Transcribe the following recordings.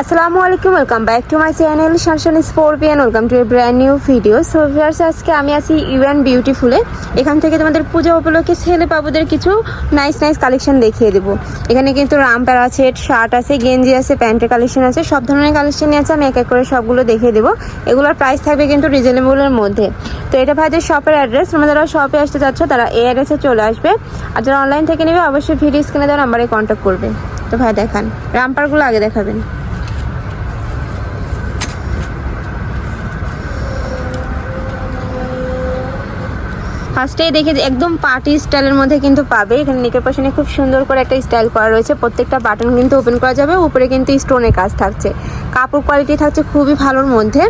আসসালামু আলাইকুম welcome back to my channel শানশান স্পোর্পিয়ান welcome to a brand new video so viewers আজকে আমি আছি ইউএন বিউটিফুলে এখান থেকে তোমাদের পূজা উপলক্ষে ছেলে বাবুদের কিছু নাইস নাইস কালেকশন দেখিয়ে দেবো। এখানে কিন্তু রামপার আছে শার্ট আছে, গেঞ্জি আছে, প্যান্টের কালেকশন আছে, সব ধরনের কালেকশনই আছে, আমি এক এক করে সবগুলো দেখিয়ে দেবো। এগুলোর প্রাইস থাকবে কিন্তু রিজনেবলের মধ্যে। তো এটা ভাইদের শপের অ্যাড্রেস তোমরা যারা শপে আসতে চাচ্ছ, তারা এই অ্যাড্রেসে চলে আসবে। আর যারা অনলাইন থেকে নেবে, অবশ্যই ভিডিও স্ক্রিনে দেওয়ার নাম্বারে কন্ট্যাক্ট করবে। তো ভাই, দেখান। রামপারগুলো আগে দেখাবেন। ফার্স্টেই দেখে একদম পার্টি স্টাইলের মধ্যে কিন্তু পাবে। এখানে নেকের পাশে খুব সুন্দর করে একটা স্টাইল করা রয়েছে। প্রত্যেকটা বাটন কিন্তু ওপেন করা যাবে। উপরে কিন্তু স্টোনের কাজ থাকছে। কাপড় কোয়ালিটি থাকছে খুবই ভালোর মধ্যে।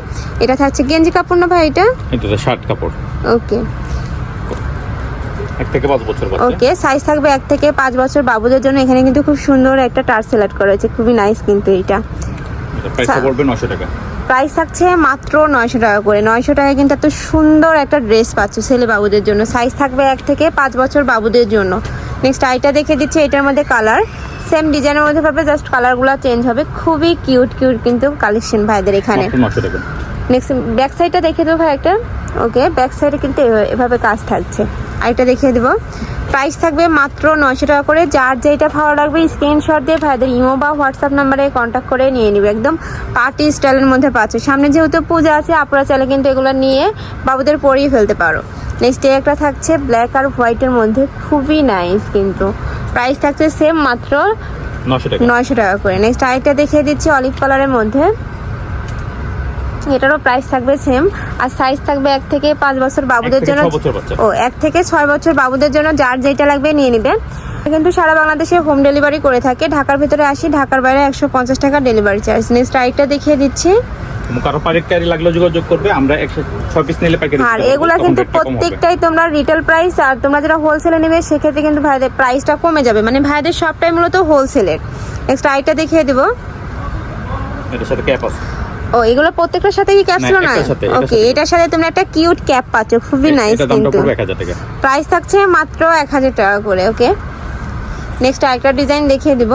এটা থাকছে গেঞ্জি কাপড় না ভাই এটা? এটা তো শার্ট কাপড়। ওকে এক থেকে পাঁচ বছর ওকে সাইজ থাকবে এক থেকে পাঁচ বছর বাবুদের জন্য। এখানে কিন্তু খুব সুন্দর একটা টার সিলেক্ট করা হয়েছে খুবই নাইস কিন্তু এটা এটা। পড়বে নশো টাকা। প্রাইস থাকছে মাত্র নয়শো টাকা করে। নয়শো টাকায় কিন্তু এত সুন্দর একটা ড্রেস পাচ্ছ ছেলে বাবুদের জন্য। সাইজ থাকবে এক থেকে পাঁচ বছর বাবুদের জন্য। নেক্সট আইটা দেখে দিচ্ছি এটার মধ্যে কালার সেম ডিজাইনের মধ্যে পাবে জাস্ট কালারগুলো চেঞ্জ হবে। খুবই কিউট কিউট কিন্তু কালেকশন ভাইদের এখানে। নেক্সট ব্যাক সাইডটা দেখে দেবো ভাই একটা। ওকে ব্যাক সাইডে কিন্তু এভাবে কাজ থাকছে। আরেকটা দেখিয়ে দেবো। প্রাইস থাকবে মাত্র নয়শো টাকা করে। যার যেটা ভালো লাগবে স্ক্রিনশট দিয়ে ভাইদের ইমো বা হোয়াটসঅ্যাপ নাম্বারে কন্ট্যাক্ট করে নিয়ে নিবে। একদম পার্টি স্টাইলের মধ্যে পাচ্ছে। সামনে যেহেতু পূজা আছে আপনারা চাইলে কিন্তু এগুলো নিয়ে বাবুদের পরিয়ে ফেলতে পারো। নেক্সট একটা থাকছে ব্ল্যাক আর হোয়াইটের মধ্যে। খুবই নাইস কিন্তু। প্রাইস থাকছে সেম মাত্র নয়শো টাকা। করে। নেক্সট আরেকটা দেখিয়ে দিচ্ছি অলিভ কালারের মধ্যে। এটারও প্রাইস থাকবে সেম আর সাইজ থাকবে এক থেকে পাঁচ বছর বাবুদের জন্য। ও এক থেকে ছয় বছর বাবুদের জন্য যার যেটা লাগবে নিয়ে নেবে কিন্তু সারা বাংলাদেশে হোম ডেলিভারি করে থাকে। ঢাকার ভিতরে আসি ঢাকার বাইরে একশো পঞ্চাশ টাকা ডেলিভারি চার্জ নেক্সট আরেকটা দেখিয়ে দিচ্ছি। কারও পাইকারি লাগলে যোগাযোগ করবে আমরা একশো ছয় পিস নিলে পাইকারি আর এগুলা কিন্তু। প্রত্যেকটাই তোমরা রিটেল প্রাইস আর তোমরা যারা হোলসেলে নেবে সেক্ষেত্রে কিন্তু ভাইদের প্রাইসটা কমে যাবে। মানে ভাইদের সবটাই মূলত হোলসেলের নেক্সট দেখিয়ে দেবো। এটার সাথে ক্যাপ আছে। ও এগুলো প্রত্যেকটার সাথে কি ক্যাপ ছিল না ওকে এটার সাথে তোমরা একটা কিউট ক্যাপ পাচ্ছ খুবই নাইস কিন্তু। প্রাইস থাকছে মাত্র এক হাজার টাকা করে ওকে নেক্সট আরেকটা ডিজাইন দেখিয়ে দিব।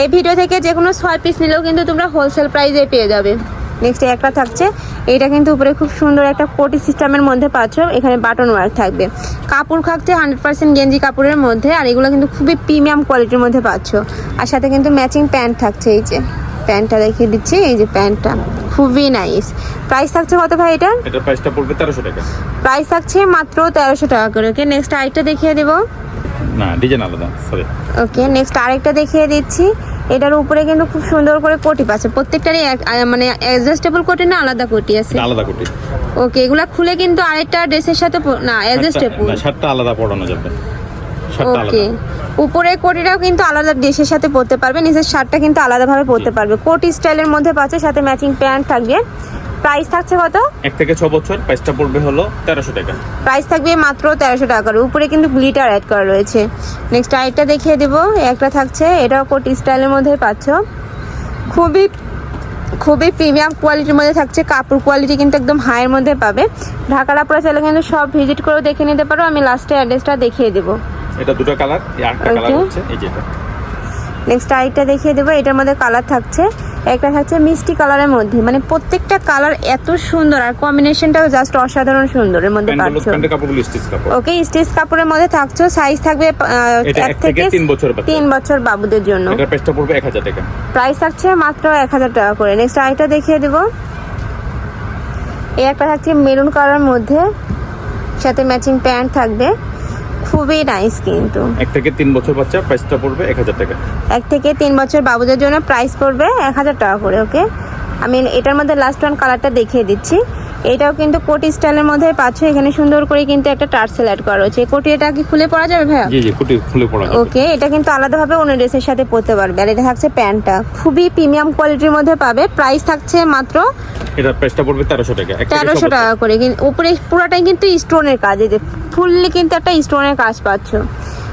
এই ভিডিও থেকে যে কোনো ছয় পিস নিলেও কিন্তু তোমরা হোলসেল প্রাইসে পেয়ে যাবে। নেক্সট একটা থাকছে। এইটা কিন্তু উপরে খুব সুন্দর একটা কোটি সিস্টেমের মধ্যে পাচ্ছ এখানে বাটন ওয়ার্ক থাকবে। কাপড় থাকছে হান্ড্রেড পার্সেন্ট গেঞ্জি কাপড়ের মধ্যে আর এগুলো কিন্তু খুবই প্রিমিয়াম কোয়ালিটির মধ্যে পাচ্ছ। আর সাথে কিন্তু ম্যাচিং প্যান্ট থাকছে এই যে। প্যান্টটা দেখিয়ে দিচ্ছি এই যে প্যান্টটা। খুবই নাইস প্রাইস থাকছে কত ভাই এটা এটার প্রাইসটা পড়বে তেরোশো টাকা। প্রাইস থাকছে মাত্র তেরোশো টাকা করে। ওকে নেক্সট আরেকটা দেখিয়ে দেবো। না ডিজাইন আলাদা সরি ওকে নেক্সট আরেকটা দেখিয়ে দিচ্ছি। এটার উপরে কিন্তু খুব সুন্দর করে কোটি পাচ্ছে। প্রত্যেকটারই মানে অ্যাডজাস্টেবল কোটি না আলাদা কোটি আছে? আলাদা কোটি। ওকে এগুলা খুলে কিন্তু আরেকটা ড্রেসের সাথে না অ্যাডজাস্টেবল না শার্টটা আলাদা পড়ানো যাবে। শার্টটা ওকে আলাদা। উপরে কোটিটাও কিন্তু আলাদা ড্রেসের সাথে পরতে পারবে নিচের শার্টটা কিন্তু আলাদাভাবে পরতে পারবে। কোটি স্টাইলের মধ্যে পাচ্ছে সাথে ম্যাচিং প্যান্ট থাকবে। প্রাইস থাকছে কত? এক থেকে ছ বছর প্রাইসটা পড়বে হলো তেরোশো টাকা। প্রাইস থাকবে মাত্র তেরোশো টাকা করে। উপরে কিন্তু গ্লিটার অ্যাড করা রয়েছে। নেক্সট আরেকটা দেখিয়ে দেবো। একটা থাকছে এটাও কোটি স্টাইলের মধ্যে পাচ্ছ। খুবই খুবই প্রিমিয়াম কোয়ালিটির মধ্যে থাকছে। কাপড় কোয়ালিটি কিন্তু একদম হাইয়ের মধ্যে পাবে। ঢাকার আপনারা চাইলে কিন্তু সব ভিজিট করেও দেখে নিতে পারো। আমি লাস্টে অ্যাড্রেসটা দেখিয়ে দেবো। এটা দুটো কালার আরেকটা কালার হচ্ছে এই যেটা নেক্সট আরেকটা দেখিয়ে দেবো এটার মধ্যে কালার থাকছে। একটা থাকছে মিষ্টি কালারের মধ্যে মানে প্রত্যেকটা কালার এত সুন্দর আর কম্বিনেশনটাও জাস্ট অসাধারণ সুন্দর এর মধ্যে পাচ্ছ। ওকে স্টিচ কাপড়ের মধ্যে থাকছো সাইজ থাকবে এক থেকে তিন বছর বাচ্চা। তিন বছর বাবুদের জন্য। এটার প্রাইসটা পড়বে এক হাজার টাকা। প্রাইস থাকছে মাত্র এক হাজার টাকা করে। নেক্সট আইটা দেখিয়ে দেবো। এই একটা থাকছে মেরুন কালার মধ্যে সাথে ম্যাচিং প্যান্ট থাকবে। খুবই নাইস কিন্তু। এক থেকে তিন বছর বাচ্চা প্রাইসটা পড়বে এক হাজার টাকা। এক থেকে তিন বছর বাবুদের জন্য প্রাইস পড়বে এক হাজার টাকা করে ওকে আমি এটার মধ্যে লাস্ট ওয়ান কালারটা দেখিয়ে দিচ্ছি। এটাও কিন্তু কোটি স্টাইলের মধ্যে পাচ্ছ। এখানে সুন্দর করে কিন্তু একটা টার্সেল অ্যাড করা রয়েছে। কোটি এটা কি খুলে পড়া যাবে ভাইয়া? জি জি কুটি খুলে পড়া যাবে। ওকে এটা কিন্তু আলাদাভাবে অন্য ড্রেসের সাথে পরতে পারবে। আর এটা থাকছে প্যান্টটা। খুবই প্রিমিয়াম কোয়ালিটির মধ্যে পাবে। প্রাইস থাকছে মাত্র এটার প্রাইসটা পড়বে তেরোশো টাকা। এক থেকে ছ তেরোশো বছর। টাকা করে। কিন্তু উপরে পুরোটাই কিন্তু স্টোনের কাজ। এই যে ফুললি কিন্তু একটা স্টোনের কাজ পাচ্ছ।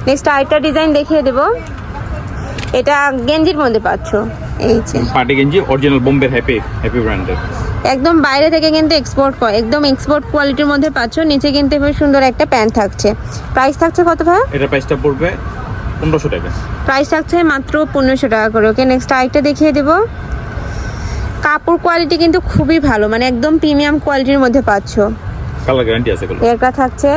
নেক্সট আরেকটা ডিজাইন দেখিয়ে দেবো। এটা গেঞ্জির মধ্যে পাচ্ছ। এই যে। পার্টি গেঞ্জি অরিজিনাল বোম্বে হ্যাপি হ্যাপি ব্র্যান্ডের একদম বাইরে থেকে কিন্তু এক্সপোর্ট একদম এক্সপোর্ট কোয়ালিটির মধ্যে পাচ্ছ। নিচে কিন্তু এবার সুন্দর একটা প্যান্ট থাকছে। প্রাইস থাকছে কত ভাই? এটার প্রাইসটা পড়বে পনেরোশো টাকা। প্রাইস থাকছে মাত্র পনেরোশো টাকা করে। ওকে নেক্সট আরেকটা দেখিয়ে দেবো। কাপড় কোয়ালিটি কিন্তু খুবই ভালো। মানে একদম প্রিমিয়াম কোয়ালিটির মধ্যে পাচ্ছ। কালার গ্যারান্টি আছে একটা থাকছে।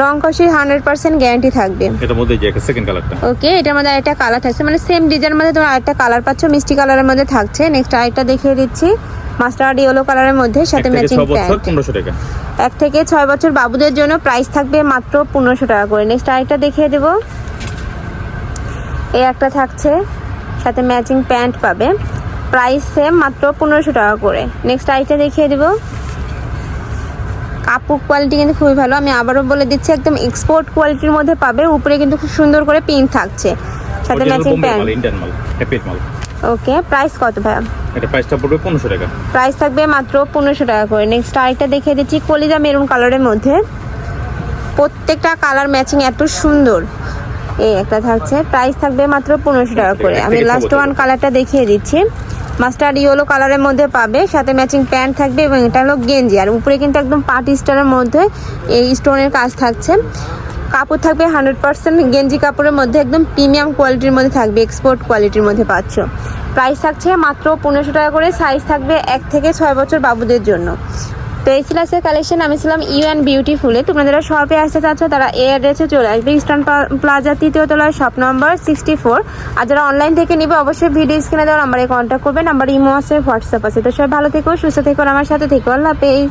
রং কষির হান্ড্রেড পার্সেন্ট গ্যারান্টি থাকবে। এটার মধ্যে যে সেকেন্ড কালারটা ওকে এটার মধ্যে আরেকটা কালার থাকছে। মানে সেম ডিজাইনের মধ্যে তোমরা আরেকটা কালার পাচ্ছ মিষ্টি কালারের মধ্যে থাকছে। নেক্সট আরেকটা দেখিয়ে দিচ্ছি। মাস্টার্ড ইয়েলো কালারের মধ্যে সাথে ম্যাচিং প্যান্ট টাকা। এক থেকে ছয় বছর বাবুদের জন্য প্রাইস থাকবে মাত্র পনেরোশো টাকা করে। নেক্সট আরেকটা দেখিয়ে দেবো। এই একটা থাকছে সাথে ম্যাচিং প্যান্ট পাবে। প্রাইস সেম মাত্র পনেরোশো টাকা করে। নেক্সট আরেকটা দেখিয়ে দেবো। কাপড় কোয়ালিটি কিন্তু খুবই ভালো। আমি আবারও বলে দিচ্ছি একদম এক্সপোর্ট কোয়ালিটির মধ্যে পাবে। উপরে কিন্তু খুব সুন্দর করে প্রিন্ট থাকছে। সাথে ম্যাচিং প্যান্ট ওকে প্রাইস কত ভাইয়া? এটা প্রাইসটা পড়বে পনেরোশো টাকা। প্রাইস থাকবে মাত্র পনেরোশো টাকা করে। নেক্সট আরেকটা দেখিয়ে দিচ্ছি কলিজা মেরুন কালারের মধ্যে। প্রত্যেকটা কালার ম্যাচিং এত সুন্দর। এই একটা থাকছে প্রাইস থাকবে মাত্র পনেরোশো টাকা করে। আমি লাস্ট ওয়ান কালারটা দেখিয়ে দিচ্ছি। মাস্টার্ড ইয়েলো কালারের মধ্যে পাবে, সাথে ম্যাচিং প্যান্ট থাকবে এবং এটা হলো গেঞ্জি। আর উপরে কিন্তু একদম পার্টি স্টারের মধ্যে এই স্টোনের কাজ থাকছে। কাপড় থাকবে হান্ড্রেড পার্সেন্ট গেঞ্জি কাপড়ের মধ্যে, একদম প্রিমিয়াম কোয়ালিটির মধ্যে থাকবে এক্সপোর্ট কোয়ালিটির মধ্যে পাচ্ছ। প্রাইস থাকছে মাত্র পনেরোশো টাকা করে সাইজ থাকবে এক থেকে ছয় বছর বাবুদের জন্য। তো এই ছিল আজকের কালেকশন আমি ছিলাম ইউ অ্যান্ড বিউটিফুলে তোমরা যারা শপে আসতে চাচ্ছ, তারা এ অ্যাড্রেসে চলে আসবে। ইস্টার্ন প্লাজা তৃতীয় তলায় শপ নম্বর সিক্সটি ফোর আর যারা অনলাইন থেকে নিবে, অবশ্যই ভিডিও স্ক্রিনে দেওয়ার নাম্বারে কন্ট্যাক্ট করবে। নাম্বার ইমো আছে হোয়াটসঅ্যাপ আছে। তো সবাই ভালো থেকো, সুস্থ থেকো আমার সাথে থেকো। আল্লাহ হাফেজ।